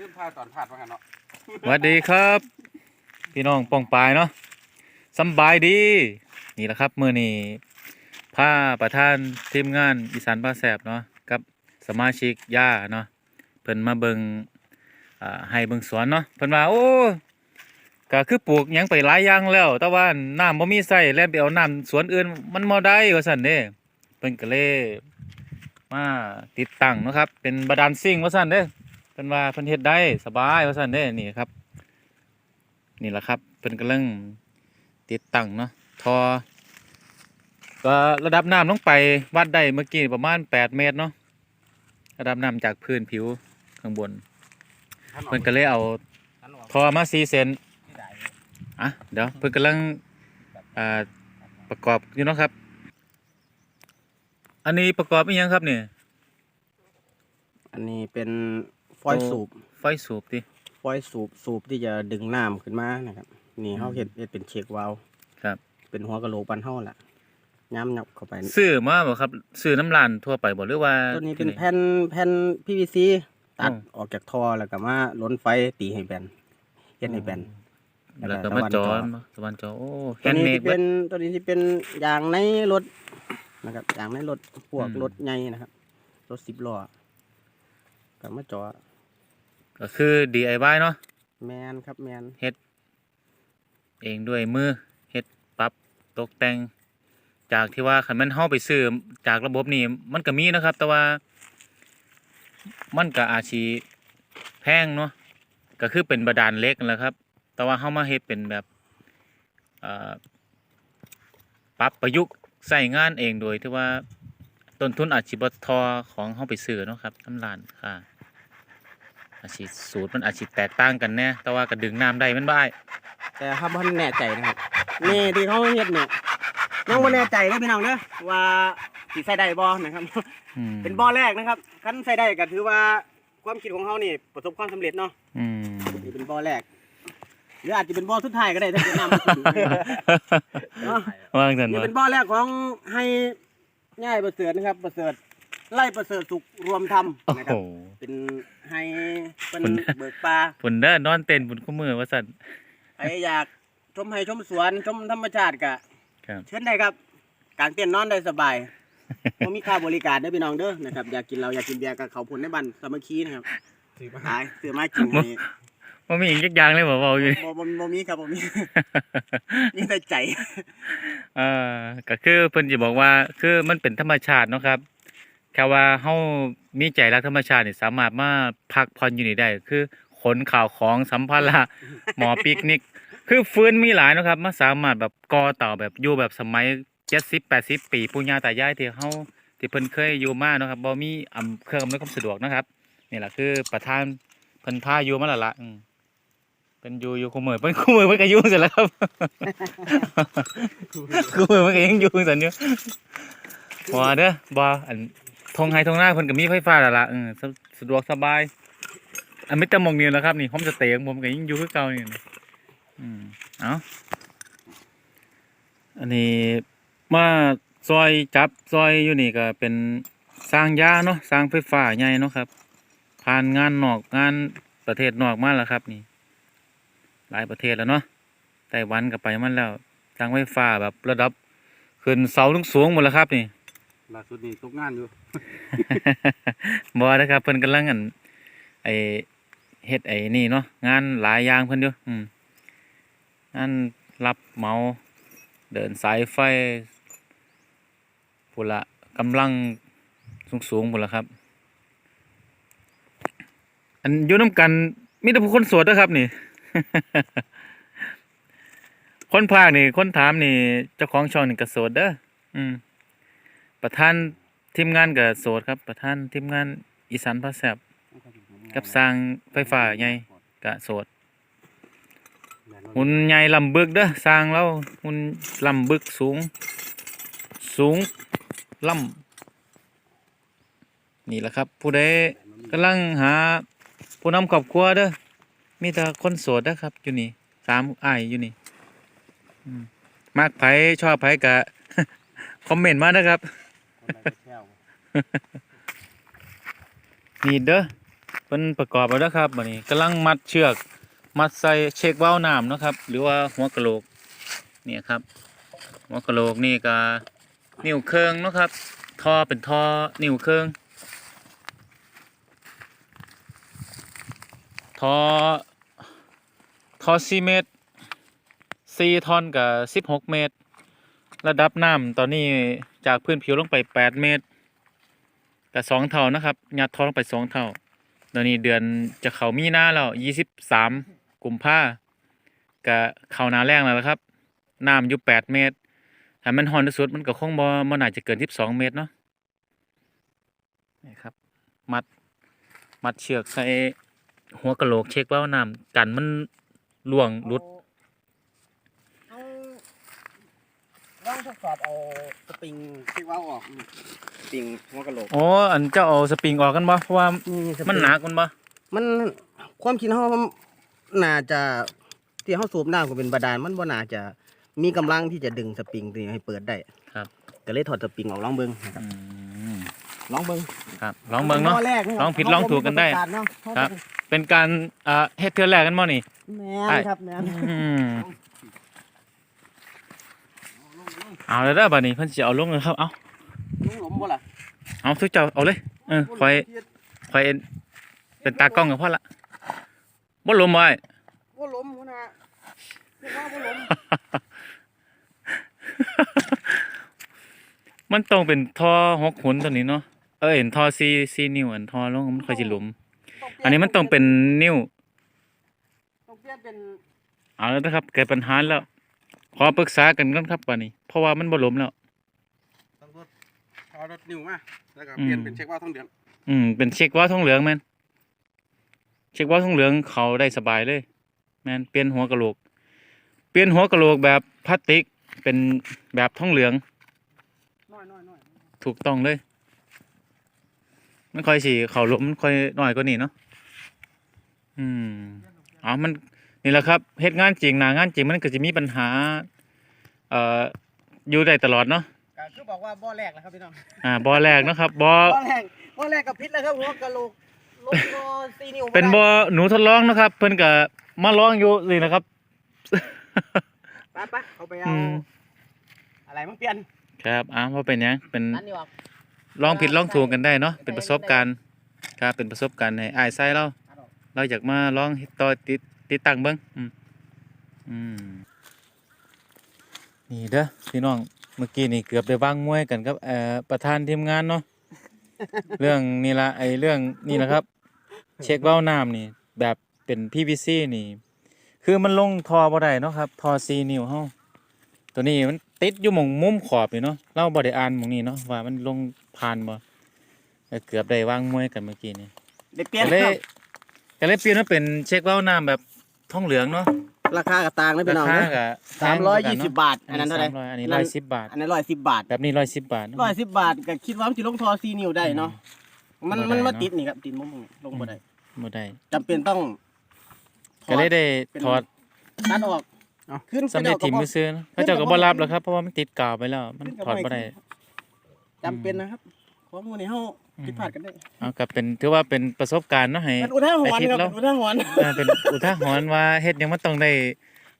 ขึ้นท่าตอนพาดว่างั้นเนาะสวัสดีครับ พี่น้องป้องปายเนาะสำบายดี นี่แหละครับมื้อนี้พาประธานทีมงานอีสานบ้าแสบเนาะกับสมาชิกย่าเนาะเพิ่นมาเบิงอ่าให้เบิงสวนเนาะเพิ่นว่าโอ้ก็คือปลูกหยังไปหลายอย่างแล้ว แต่ว่าน้ำบ่มีใส่แล้วไปเอาน้ำสวนอื่นมันบ่ได้ว่าซั่นเด้เพิ่นก็เลยมาติดตั้งเนาะครับ เป็นบาดาลซิ่งว่าซั่นเด้ เพิ่นว่าเพิ่นเฮ็ดได้สบายว่าซั่นเด้นี่ครับ นี่แหละครับเพิ่นกำลังติดตั้งเนาะทอก็ระดับน้ำลงไปวัดได้เมื่อกี้ประมาณ 8 เมตรเนาะระดับน้ำจากพื้นผิวข้างบนเพิ่นก็เลยเอาทอมา4เซนอะเดี๋ยวเพิ่นกำลังอ่าประกอบอยู่เนาะครับ อันนี้ประกอบอีหยังครับเนี่ยอันนี้เป็น ฟอยล์สูบ ไฟสูบติฟอยล์สูบสูบที่จะดึงน้ำขึ้นมานะครับ นี่เขาอืมเห็ดเฮ็ดเป็นเช็ควาล์วครับ เป็นหัวกะโหลกปันเท่าล่ะย้ำยับเข้าไป ซื้อมาบ่ครับซื้อน้ำร้านทั่วไปบ่หรือว่าตัวนี้เป็นที่ไห แผ่นแผ่น PVC ตัดอ๋อ ออกจากท่อแล้วก็มาล้นไฟตีให้แบนเฮ็ดให้แบนแล้วก็มาจอตะวันจอโอ้แฮตัวนด์เมนี้ดที่เป็นตัวนี้ที่เป็นยางในรถนะครับยางในรถพวกอืม รถใหญ่นะครับรถสิบล้อก็มาจอ ก็คือ DIY เนาะแมนครับแมนเองด้วยมือเฮ็ดปรับตกแต่ง จากที่ว่าคันมันเฮาไปซื้อจากระบบนี่มันก็มีนะครับ แต่ว่ามันก็อาจสิแพงเนาะก็คือเป็นบาดาลเหล็กนั่นแหละครับ แต่ว่าเฮามาเฮ็ดเป็นแบบเอ่อปรับประยุกต์ใส่งานเองโดยที่ว่าต้นทุนอาจสิบ่ทอของเฮาไปซื้อเนาะครับทำร้านค่ะ อาจสิสูตรมันอาจสิแตกต่างกันแน่แต่ว่าก็ดึงน้ำได้แมันบ่อ้ายแต่ถ้าบ่แน่ใจนะครับนี่ที่เขาเฮ็ดเนี่ยน้องบ่แน่ใจนะพี่น้องเด้อว่าสิใส่ได้บ่นะครับ อืมเป็นบ่อแรกนะครับคันใส่ได้ก็ถือว่าความคิดของเขานี่ประสบความสำเร็จเนาะอืม นี่เป็นบ่อแรกหรืออาจจะเป็นบ่อสุดท้ายก็ได้ถ้าเกิดน้ำมันขุ่นเนาะว่างสันนี่ว่าเป็นบ่อแรกของให้ง่ายประเสริฐนะครับประเสริฐ ไล่ประเสริฐสุขรวมทำโอ้นะคโหรับ เป็นให้เป็นคุณเบิกปลาฝนเด้อนอนเต้นบนคู่มือว่าสันใครอยากชมให้ชมสวนชมธรรมชาติก็ครับเชิญได้ครับกางเต็นท์นอนได้สบายผมมีค่าบริการเด้อพี่น้องเด้อนะครับ อยากกินเราอยากกินเบียร์กับเขาผลในบ้านสามัคคีนะครับถือมาขายซื้อมากินนี่ว่ามีอีกอย่างเลยบอกเบาอยู่บ่บ่บ่มีครับบ่มีมีแต่ใจ เอ่าก็คือเพิ่นจะบอกว่าคือมันเป็นธรรมชาติเนาะครับ แค่ว่าเฮามีใจรักธรรมชาตินี่สามารถมาพักผ่อนอยู่นี่ได้ คือขนข่าวของสัมภาระหมอปิกนิก คือฟื้นมีหลายเนาะครับมาสามารถแบบก่อเต่าแบบอยู่แบบสมัย70 80ปีปู่ย่าตายายที่เฮาที่เพิ่นเคยอยู่มาเนาะครับบ่มีอำเครื่องอำนวยความสะดวกนะครับนี่แหละคือประธานเพิ่นพาอยู่มาแล้วล่ะอืมเป็นอยู่อยู่คู่มือเพิ่นคู่มือเพิ่นก็อยู่เสร็จแล้วครับ คู่มือเพิ่นก็ยังอยู่ซั่นอยู่บ่เด้อบ่อัน ทงไฮทงหน้าเพิ่นก็มีไฟฟ้าแล้วล่ะเออสะสะดวกสบาย อันไม่ตะมองนี่แล้วครับ นี่โฮมสเตย์ของผมก็ยังอยู่คือเก่านี่นะอืมเอาอันนี้มาซอยจับซอยอยู่นี่ก็เป็นสร้างยาเนาะสร้างไฟฟ้าใหญ่เนาะครับ ผ่านงานนอกงานประเทศนอกมาแล้วครับนี่ หลายประเทศแล้วเนาะไต้หวันก็ไปมันแล้วสร้างไฟฟ้าแบบระดับขึ้นเสาสูงๆหมดแล้วครับนี่ ล่าสุดนี่ตกงานอยู่ บ่นะครับเพิ่นกำลังอันไอเฮ็ดไอ้นี่เนาะงานหลายอย่างเพิ่นอยู่อืมงานรับเหมาเดินสายไฟพุ่นละกำลังสูงๆพุ่นละครับ อันอยู่นํกันมีแต่ผู้คนโสดนะครับนี่ คนพากนี่ คนถามนี่เจ้าของช่องนี่ก็โสดเด้ออืม ประธานทีมงานก็โสดครับ ประธานทีมงานอีสานพาแซบกับสร้างไฟฟ้าใหญ่ก็โสดหุ่นใหญ่ลำบึกเด้อสร้างแล้วหุ่นลำบึกสูง สูงลำนี่แหละครับ ผู้ใดกำลังหาผู้นำครอบครัวเด้อมีแต่คนโสดนะครับ อยู่นี่สามอ้ายอยู่นี่มมากไผชอบไผกะ คอมเมนต์มานะครับ นี่เด้อเพิ่นประกอบเอาแล้วครับบัดนี้กำลังมัดเชือกมัดใส่เช็คเว้าน้ำนะครับ หรือว่าหัวกะโหลกเนี่ยครับ หัวกะโหลกนี่ก็นิ้วเครื่องนะครับท่อเป็นท่อนิ้วเครื่องท่อท่อ4เมตร4ท่อนกับ16เมตร ระดับน้ำตอนนี้ จากพื้นผิวลงไป 8 เมตรกับสองเท่านะครับยัดท่อลงไปสองเท่าตอนนี้เดือนจะเข้ามีหน้าแล้วยี่สิบสามกุมภาก็เข้าหนาแรงแล้วล่ะครับน้ำอยู่แปดเมตรถ้ามันฮอนที่สุดมันก็คงบ่บ่น่าจะเกินสิบสองเมตรเนาะนี่ครับ มัดมัดเชือกใส่หัวกะโหลกเช็คว่าน้ำกันมันล่วงหลุด เอา ลองทดสอบเอาสปริงเช็คว่าล์วออกนี่สปริงหัวกะโหลก อ๋ออันเจ้าเอาสปริงออกกันบ่เพราะว่าสปริงมันหนักมันบ่มันความคิดเฮามันน่าจะที่เฮาสูบน้ำก็เป็นบาดาลมันบ่น่าจะมีกำลังที่จะดึงสปริงตัวนี้ให้เปิดได้ครับก็เลยถอดสปริงออกลองเบิ่งนะครับอืมลองเบิ่งครับลองเบิ่งเนาะ ข้แรกนะครับลองผิดลองถูกกันได้เฮามีประสบการณ์เนาะครับ เป็นการอ่าเฮ็ดเทื่อแรกกันบ่นี่ แม่ใช่นครับแม่นอืม เอาแล้วเด้อบัดนี้เพิ่นสิเอาลงเลยครับเอาลุงหลมบ่ล่ะเอาทุกเจ้าเอาเลยเออคอยคอยเป็นตากล้องกับพ่อละบ่ลมไว้บ่หลมหัวหน้าเรียกว่าบ่หลมมันต้องเป็นท่อหกหุนตัวนี้เนาะเออเห็นท่อซีซีนิ้วอันท่อลงมันค่อยสิหลุม อันนี้มันต้องเป็นนิ้วต้องเปลี่ยนเป็นเอาแล้วนะครับเกิดปัญหาแล้ว ขอปรึกษากันก่อนครับบัดนี้ เพราะว่ามันบ่หลมแล้ว ต้องรถเอารถนิ้วมาแล้วก็เปลี่ยนอืม เป็นเช็คว่าทั้งเดือนอืมเป็นเช็คว่าทองเหลืองแม่นเช็คว่าทองเหลืองเขาได้สบายเลย แม่นเปลี่ยนหัวกะโหลก เปลี่ยนหัวกะโหลกแบบพลาสติกเป็นแบบทองเหลืองน้อยน้อยน้อยถูกต้องเลย มันค่อยสีเขาลมมันค่อยน้อยกว่านี้เนาะอืมอ๋อมัน นี่แหละครับเฮ็ดงานจริงหนางานจริงมันก็จะมีปัญหาเอ่ออยู่ได้ตลอดเนาะก็คือบอกว่าบ่อแรกแล้วครับพี่น้องอ่าบ่อแรกเนาะครับบ่อบ่อแรกบ่อแรกกับพิษแล้วครับหัวกะโหลกลบบ่สี่นิ้วเป็นบ่อหนูทดลองเนาะครับ เพิ่นก็มาลองอยู่นี่นะครับไปไปเขาไปเอาอืมอะไรมาเปลี่ยนครับอ่าว่าเป็นหยังเป็นนั่นนี่ออกลองผิดลองถูกกันได้เนาะเป็นประสบการณ์ครับเป็นประสบการณ์ให้อ้ายไส้เราเราอยากมาลองเฮ็ดต่อติด ติดตั้งเบิ่งอืมอืมนี่เด้อพี่น้องเมื่อกี้นี่เกือบได้วางมวยกันกับเอ่อประธานทีมงานเนาะ เรื่องนี่ละไอเรื่องนี่แหละครับ เช็คเบ้าน้ำนี่ แบบเป็น PVC นี่ คือมันลงทอบ่ได้เนาะครับทอ4นิ้วเฮาตัวนี้มันติดอยู่หม่องมุมขอบนี่เนาะเราบ่ได้อ่านหม่องนี้เนาะว่ามันลงผ่านบ่เออเกือบได้วางมวยกันเมื่อกี้นี่ ได้เปลี่ยนก็เลยก็เลยเปลี่ยนมาเป็นเช็คเว้าน้ำแบบ ทองเหลืองเนาะราคากระต่างเลยพี่ราน้องคานะก็สามร้อยยี่สิบบาท อัอันนนั้นั้นนเท่าเท่าไหไหร่ร่อันนี้นั่ร้อนยสิบบาท อันนั้นร้อยสิบบาทแบบนี้ร้อยสิบบาทเนาะร้อยสิบบาทก็คิดว่ามันจะลงทอซีนิ้วได้เนาะมันบ่ได้มันมาเนาะ ติดนี่ครับติดมุมนี่ลงบ่ได้บ่ได้จำเป็นต้องถก็อเลยดได้เป็น ถอดตัดออกขึ้นสำเร็จถิ่มก็มือซื้อเนาะเขาเจ้าก็บ่รับแล้วครับเพราะว่ามันติดกาวไปแล้ว มันถอดบ่ได้จำเป็นนะครับข้อมูลในเฮาอืม ผิดพลาดกันได้เอาก็เป็นถือว่าเป็นประสบการณ์เนาะให้เป็นอุทาหรณ์ครับไปทิศแล้วเป็นอุทาหรณ์เออเป็นอุทาหรณ์ว่าเฮ็ดหยังมันต้องได้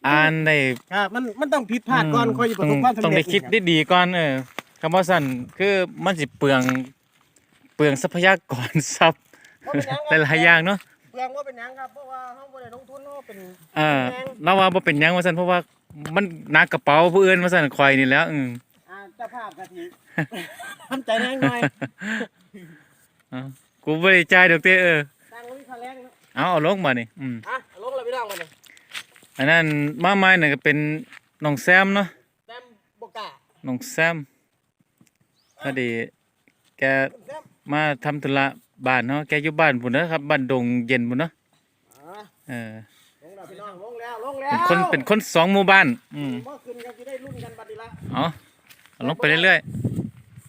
อ่านได้ครับมันมันต้องผิดพลาดก่อนมค่อยจะประสบความสำเร็จต้องได้คิดได้ดีก่อนเออคำว่าสั่นคือมันสิเปลืองเปลืองทรัพยากรทรัพย์บ่เป็นหยังหลายๆอย่างเนาะเปลืองว่าเป็นหยังครับเพราะว่าเฮาบ่ได้ลงทุนเฮาเป็นเออเราว่าบ่เป็นหยังว่าซั่นเพราะว่ามันหนักกระเป๋าผู้อื่นว่าซั่นข่อยนี่แหล้วอืมอ่าเจ้าภาพกะทิทำใจแรงหน่อย เอ้ากูบ่ได้จ่ายดอกเต้เออตั้งไว้ค่าแรงเนาะเอาเอาลงมานี่อืมอะลงเลยพี่น้องมาเลยอันนั้นมาไม้น่ะก็เป็นน้องแซมเนาะแซมบกล้าน้องแซมพอดีแกแซมมาทำธุระบ้านเนาะแกอยู่บ้านพุ่นเด้อครับบ้านดงเย็นพุ่นเนาะอ่าเออลงแล้วพี่น้องลงแล้วลงแล้วเป็นคนเป็นคนสองหมู่บ้านอืมบ่ขึ้นครับสิได้รุ่นกันบัดนี้ละเอาเอาลงไปเรื่อย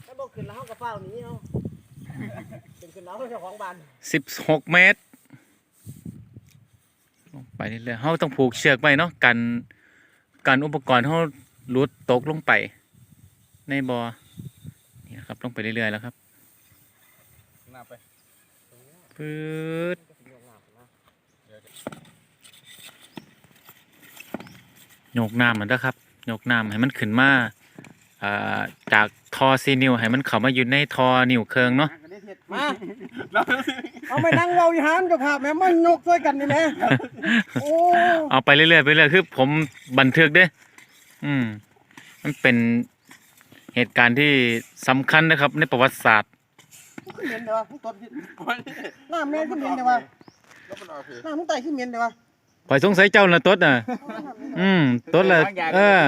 ถ้าบ่ขึ้นแล้วเฮาก็เฝ้าหนีเฮาเป็น ขึ้นแล้วเจ้าของบ้านๆสิบหกเมตร ลงไปเรื่อยๆเฮาต้องผูกเชือกไว้เนาะกันกันอุปกรณ์เฮาหลุดตกลงไป ในบ่อนี่นะครับลงไปเรื่อยๆแล้วครับหน้าไปปื๊ดกาแฟโยกน้ำมันเด้อครับโยกน้ำให้มันขึ้นมาอ่าจากทอซีนิวให้มันเข้ามาอยู่ในทอนิ้วเคืองเนาะ มาเอาไม่นั่งเว้าอยู่หันกับภาพแม่มันยกช่วยกันนี่แม่โอ้เอาไปเรื่อยๆไปเรื่อยคือผมบันทึกเด้อืม มันเป็นเหตุการณ์ที่สำคัญนะครับ ในประวัติศาสตร์ ขึ้นเหม็นเดี๋ยววะมึงตดหน้าแม่ขึ้นเหม็นเดี๋ยววะแล้วมันเอาคือหน้ามึงไตขึ้นเหม็นเดี๋ยววะข่อยสงสัยเจ้าน่ะตดน่ะ อืมตดละเออ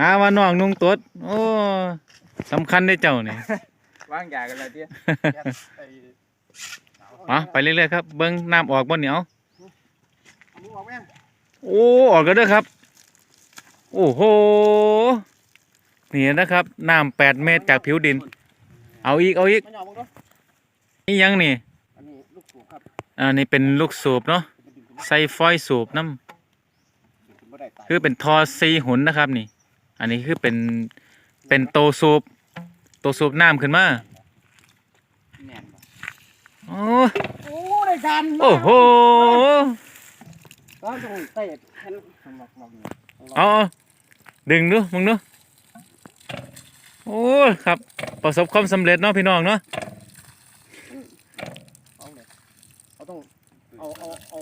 หาว่าน้องนุ่งตด โอ้สำคัญได้เจ้านี่ ว่างยากันเลยที่แก๊สไอ้อ๋อไปเรื่อยๆครับ เบิ้งน้ำออกบ่เหนียวเอามึงออกแม่โอ้ออกกันเด้อครับ โอ้โหนี่นะครับน้ำแปดเมตรจากผิวดิน เอาอีกเอาอีกมันออกมึงด้วยนี่ยังนี่อันนี้ลูกสูบครับอ่านี่เป็นลูกสูบเนาะใส่ฟอยล์สูบน้ำบ่ได้ตายคือเป็นทอซีหุนนะครับนี่ อันนี้คือเป็นเป็นโตสูบ โตสูบน้ำขึ้นมาแม่นบ่โอ้โอ้ได้การโอ้โหก็ต้องเตะเห็นลอกลอกนี่เอาเอาดึงดูมึงดูโอ้ยครับประสบความสำเร็จเนาะพี่น้องเนาะเอาเลยเอาต้องเอาเอาเอา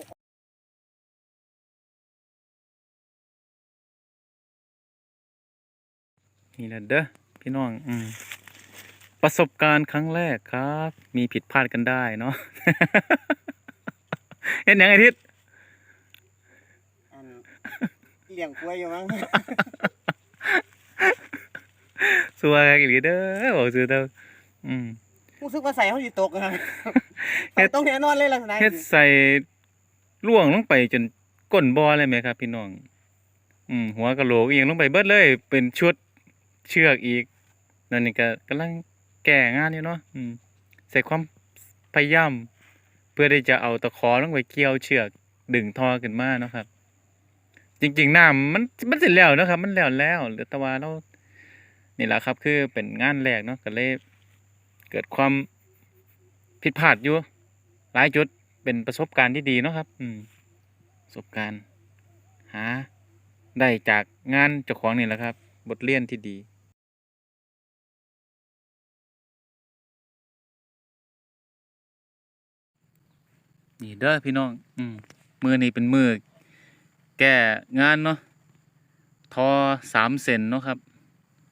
นี่แหละเด้อพี่น้องอืม ประสบการณ์ครั้งแรกครับ มีผิดพลาดกันได้เนาะเห็นยังไงทิศอันเลี้ยงกล้วยอยู่มั้งสัวกันอีกเด้อบอกซื้อเด้ออืมรู้สึกว่าใส่เขาสิตกนะใส่ต้องแน่นอนเลยลักษณะเฮ็ดใส่ล่วงลงไปจนก้นบ่อเลยไหมครับ พี่น้อง อืมหัวกะโหลกเอียงลงไปเบิดเลย เป็นชุดเชือกอีกนั่นนี่ก็กำลัง แก้งานอยู่เนาะอืมใส่ความพยายามเพื่อที่จะเอาตะขอลงไปเกี่ยวเชือกดึงทอขึ้นมาเนาะครับ จริงๆน้ำมันมันเสร็จแล้วนะครับ มันแล้วแล้วเหลือต่ว่าเรานี่แหละครับ คือเป็นงานแรกเนาะก็เลยเกิดความผิดพลาดอยู่หลายจุดเป็นประสบการณ์ที่ดีเนาะครับ อืมประสบการณ์ หา ได้จากงานเจ้าของนี่แหละครับ บทเรียนที่ดี นี่เด้อพี่น้อง อืมมือนี่เป็นมือแก้งานเนาะทอสามเซนเนาะครับ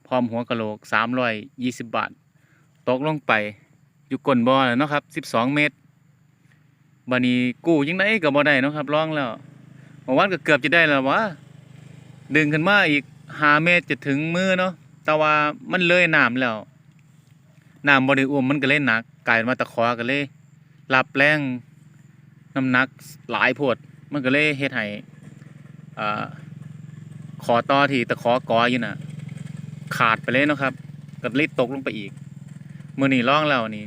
พร้อมหัวกะโหลกสามร้อยยี่สิบบาท ตกลงไป อยู่ก้นบ่อแล้วเนาะครับสิบสองเมตรบันนี้กู้ยังได้ก็บ่ได้เนาะครับร้องแล้วเมื่อวานก็เกือบจะได้แล้ววะดึงขึ้นมาอีกห้าเมตรจะถึงมือเนาะแต่ว่ามันเลยน้ำแล้วน้ำบ่ได้อุ้มมันก็เลยหนักกลายเป็นว่าตะขอก็เลยรับแรง น้ำหนักหลายโพดมันก็เลยเฮ็ดให้ขอต่อที่ตะขอกออยู่น่ะ ขาดไปเลยนะครับก็เลยตกลงไปอีกมื้อนี้ร้องแล้วนี่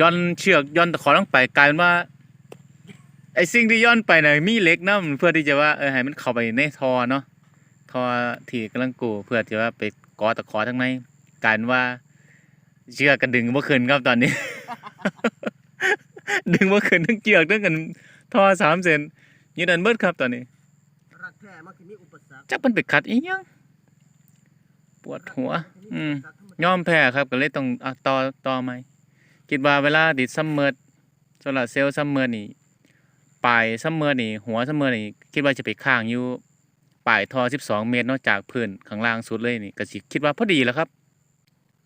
ย้อนเชือกย้อนตะขอลงไปกลายเป็นว่าไอ้สิ่งที่ย้อนไปน่ะมีเล็กนํเพื่อที่จะว่าเออให้มันเข้าไปในท่อเนาะท่อที่กำลังกูเพื่อที่ว่าไปกอตะขอทั้งในกลายเป็นว่าเชือกกันดึงบ่ขึ้นครับตอนนี้ ดึงบ่ขึ้นทั้งเชือกทั้งกันท่อสามเซนยืนอันเบิดครับตอนนี้รักแท้มันคือมีอุปสรรคจักมันไปขัดอีหยังปวดหัว อืมยอมแพ้ครับก็เลยต้องอะต่อต่อไหมคิดว่าเวลาดิดซัมเมอร์โซลาร์เซลล์ซัมเมอร์นี่ปลายซัมเมอร์นี่ หัวซัมเมอร์นี่คิดว่าจะไปข้างอยู่ปลายท่อ12 เมตรเนอกจากพื้นข้างล่างสุดเลยนี่ก็สิคิดว่าพอดีแล้วครับ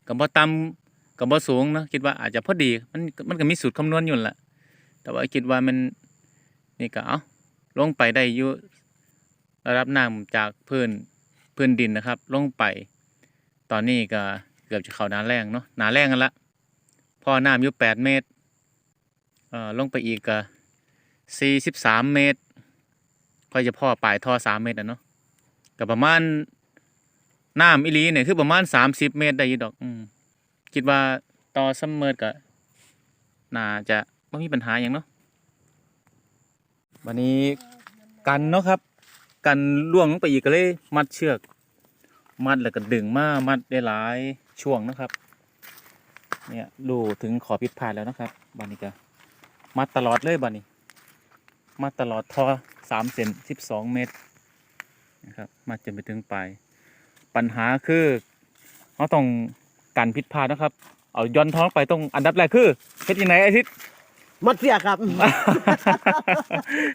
ก็บ่ต่ำ ก็บ่สูงเนาะคิดว่าอาจจะพอดีมันมันก็มีสูตรคำนวณอยู่แหละแต่ว่าคิดว่ามันนี่ก็เอาลงไปได้อยู่ระดับน้ำจากพื้นพื้นดินนะครับ ลงไป ตอนนี้ก็เกือบจะเข้าหนาแรงเนาะหนาแรงกันละพอน้ำอยู่แปดเมตรเอ่อลงไปอีกก็สี่สิบสามเมตรก็จะพ่อปลายท่อสามเมตรอะเนาะก็ประมาณน้ำอีหลีเนี่ยคือประมาณสามสิบเมตรได้ยี่ดอก อืม คิดว่าต่อซัมเมอร์ก็น่าจะไม่มีปัญหาอย่างเนาะวันนี้กันเนาะครับ กันล่วงลงไปอีกก็เลยมัดเชือก มัดแล้วก็ดึงมามัดได้หลายช่วงนะครับ เนี่ยดูถึงขอผิดพลาดแล้วนะครับบานี้ก็มัดตลอดเลยบานี้มาตลอดท่อสามเซนสิบสองเมตรนะครับมาจนไปถึงปลายปัญหาคือเขาต้อง กันผิดพลาดนะครับ เอาย้อนท้องไปตรงอันดับแรกคือเฮ็ดยังไงไอาทิตย์มัดเชือกครับ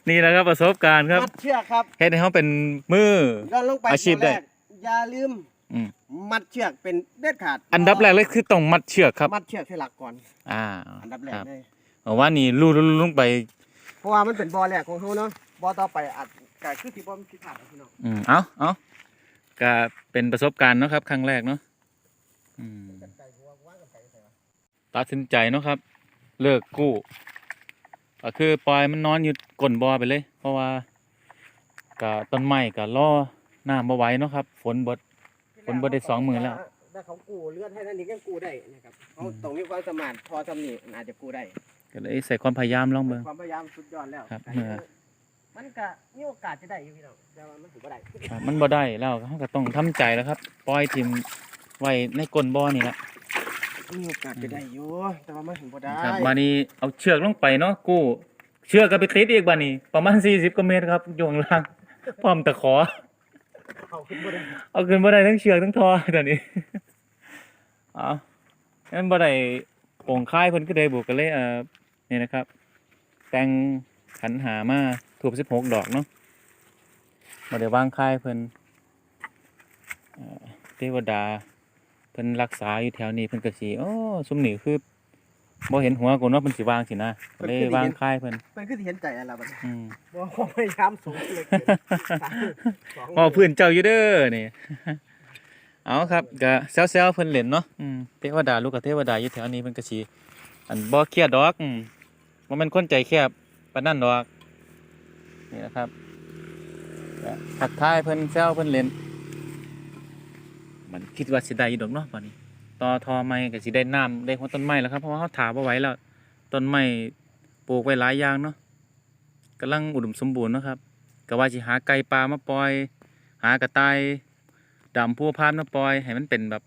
นี่แหละครับประสบการณ์ครับมัดเชือกครับเฮ็ดให้เขาเป็นมือย้อนลงไปอาชีพได้ ตัวแรกอย่าลืมอืมมัดเชือกเป็นเด็ดขาดอันดับแรกเลยคือต้องมัดเชือกครับ มัดเชือกให้หลักก่อน อ่าอันดับแรกครับเลย เอาว่านี่ลู่ลู่ลงไป เพราะว่ามันเป็นบอแรกของเขาเนาะบอต่อไปอาจก็คือที่บอมคิดผ่านพี่น้อง อืมเอาเอาก็เป็นประสบการณ์เนาะครับ ครั้งแรกเนาะ ตัดสินใจเนาะครับ เลิกกู้ก็คือปล่อยมันนอนอยู่ก้นบ่อไปเลย เพราะว่าก็ต้นไม้ก็รอน้ำบ่ไหวเนาะครับ ฝนบดฝนบ่ได้สองมื้อแล้วถ้าเขากู้เลือดให้นั่นนี่ก็กู้ได้นะครับเขาอืมตรงนี้ความสามารถพอทำนี่อาจจะกู้ได้ก็เลยใส่ความพยายามลองเบิ่งความพยายามสุดยอดแล้วครับแต่เมื่อมันก็มีโอกาสจะได้อยู่พี่น้องแต่ว่ามันถือว่าได้ครับมันบ่ได้แล้วเขาก็ต้องทำใจแล้วครับ ปล่อยทิม ไว้ในก้นบ่อนี่ละมีโอกาสจะได้อยู่แต่ว่ามันถือว่าได้ครับบานี้เอาเชือกลงไปเนาะกู้ เชือกก็ไปติดอีกบานี้ ประมาณ40กว่าเมตรครับอยู่ข้างล่างพร้อมตะขอ เอาขึ้นบ่ได้เอาขึ้นบ่ได้ทั้งเชือกทั้งทอตอนนี้เอางั้นบ่ได้โป่งค่ายเพิ่นก็ได้บุกกันเลยเอ่อนี่นะครับ แต่งขันหามาถูก16ดอกเนาะบ่ได้วางค่ายเพิ่นเอ่อเทวดาเพิ่นรักษาอยู่แถวนี้เพิ่นก็สิโอ้ซุมนี่คือบ่เห็นหัวกูเนาะเพิ่นสิวางสินะก็เลยวางค่ายเพิ่นมันคือสิเห็นใจอะไรบ้างอืมว่าความพยายามสูงเหลยเกินสองว่าเพื่อนเจ้าอยู่เด้อนี่ เอาครับก็แซวๆเพิ่นเล่นเนาะอืมเทวดาลูกกับเทวดาอยู่แถวนี้เพิ่นก็สิอันบ่เครียดดอกอืมบ่แม่นคนใจแคบปานนั้นดอกนี่นะครับก็ทักทายเพิ่นแซวเพิ่นเล่น มันคิดว่าสิได้ยู่ดอกเนาะบัดนี้ต่อทอไม้ก็สิได้น้ำได้หัวต้นไม้แล้วครับเพราะว่าเฮาถาบ่ไหวแล้วต้นไม้ปลูกไว้หลายอย่างเนาะกำลังอุดมสมบูรณ์เนาะครับก็ว่าสิหาไก่ปลามาปล่อย หากระต่ายดำผู้พานมาปล่อย ให้มันเป็นแบบ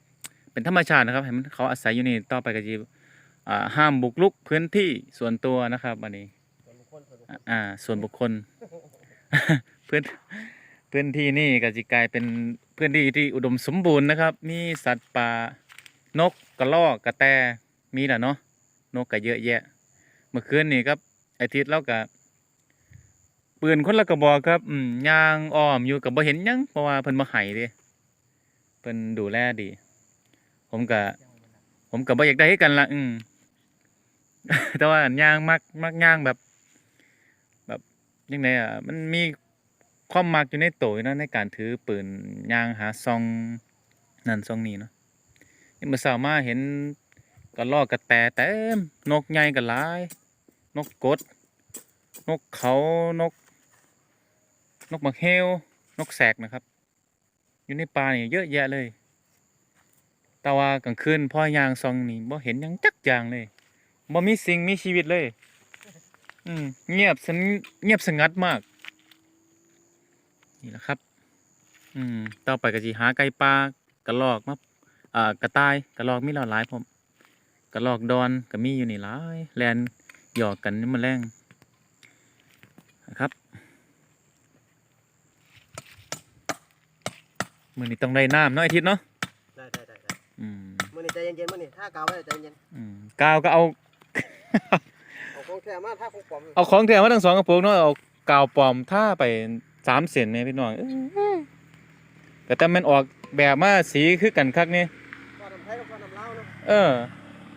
เป็นธรรมชาตินะครับให้มันเขาอาศัยอยู่นี่ต่อไปก็จะห้ามบุกรุกพื้นที่ส่วนตัวนะครับอันนี้อ่าอ่าส่วนบุคคลพื้น พื้นที่นี่ก็จะกลายเป็นพื้นที่ที่อุดมสมบูรณ์นะครับ มีสัตว์ป่านกกระรอกกระแตมีแหละเนาะนกก็เยอะแยะ เมื่อคืนนี่ครับอาทิตย์เราก็ปืนคนละกระบอกครับอืมยางอ้อมอยู่กับบ่เห็นยังเพราะว่าเพิ่นบ่ให้เด้เพิ่นดูแลดี ผมก็ผมก็บ่อยากได้คือกันละอืมแต่ว่ายางมักมักยางแบบ แบบยังไงอะมันมี ความมักอยู่ในตัวอยู่เนาะในการถือปืนยางหาซองนั่นซองนี้เนาะนี่เมื่อเช้ามาเห็นกระรอกกระแตเต็มนกใหญ่ก็หลาย นกกด นกเขานก นกมักเฮลนกแสกนะครับ อยู่ในป่านี่เยอะแยะเลย แต่ว่ากลางคืนพ่อยางซองนี่บ่เห็นยังจักอย่างเลยบ่มีสิ่งมีชีวิตเลย อืมเงียบสงเงียบสงัดมาก นี่แหละครับ อืมต่อไปก็สิหาไก่ป่ากระรอกมาอ่ากระต่ายกระรอกมีหลายหลายพร้อมกระรอกดอนก็มีอยู่นี่หลายแลนหยอกกันนี่มันแรงนะครับมือนี้ต้องได้น้ำเนาะไอาทิตย์เนาะได้ได้ได้ได้อืมมื่อนี้ใจเย็นๆมื่อนี้ถ้ากาวไว้ใจเย็นอืมกาวก็เอา เอาของแท้มาถ้าของปลอมเอาของแถมมาทั้งสองกระปุกเนาะเอากาวปลอมท่าไป สามเส้นเนี่ยพี่น้องเอ้ยแต่แต่มันออกแบบมาสีคือกันคักนี่ก็น้ำไทยกับก็น้ำเล้าวเนาะเออ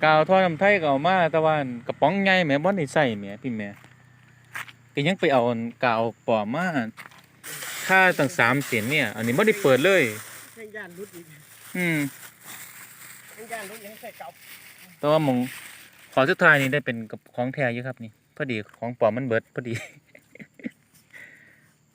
กาวท่อน้ำไทยก็เอามาแต่ว่ากระป๋องใหญ่แหม่บ่ได้ใส่แหม่พี่แหม่ก็ยังไปเอากาวปลอมมาค่าตั้งสามเส้นเนี่ย อันนี้บ่ได้เปิดเลยแข่งย่านรุดอีกอืมแข่งย่านรุดยังใส่เก่าแต่ว่าหมองขอสุดท้ายนี่ได้เป็นกับของแท้อยู่ครับนี่พอดีของปลอมมันเบิดพอดี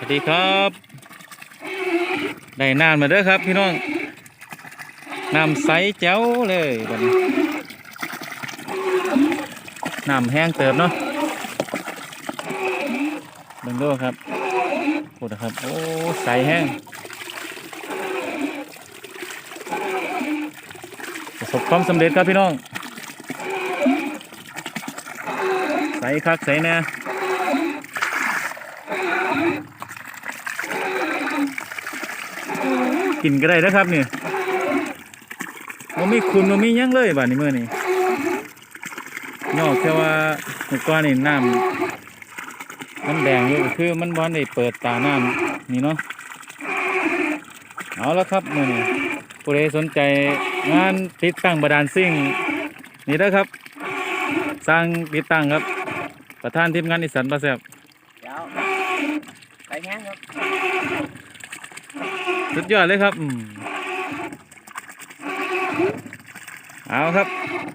สวัสดีครับได้น้ำมาเด้อครับพี่น้องน้ำใสแจ๋วเลยบัดนี้น้ำแห้งเติมเนาะเบิ่งดูครับพูดนะครับ โอ้ใสแห้งประสบความสำเร็จครับพี่น้อง ใสคักใสแน่ กินก็ได้นะครับเนี่ยมันไมีคุณมันไมีหยังเลยบ้านนี้เมื่อนี้นอกแค่ว่าเมื่อก่อนนี่น้ำมันแดงอยู่คือมันบอนได้เปิดตาน้ำนี่เนาะเอาแล้วครับมื่อนี้ผู้ใดสนใจงานติดตั้งบาดาลซิ่งนี่เด้อครับ สร้างติดตั้งครับ ประธานทีมงานอีสันบาแซบเดี๋ยวไปแห้งครับ สุดยอดเลยครับอืมเอาครับ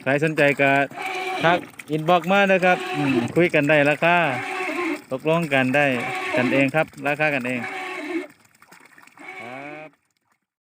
ใครสนใจก็ทักอินบ็อกมานะครับคุยกันได้ราคาตกลงกันได้กันเองครับ ราคากันเอง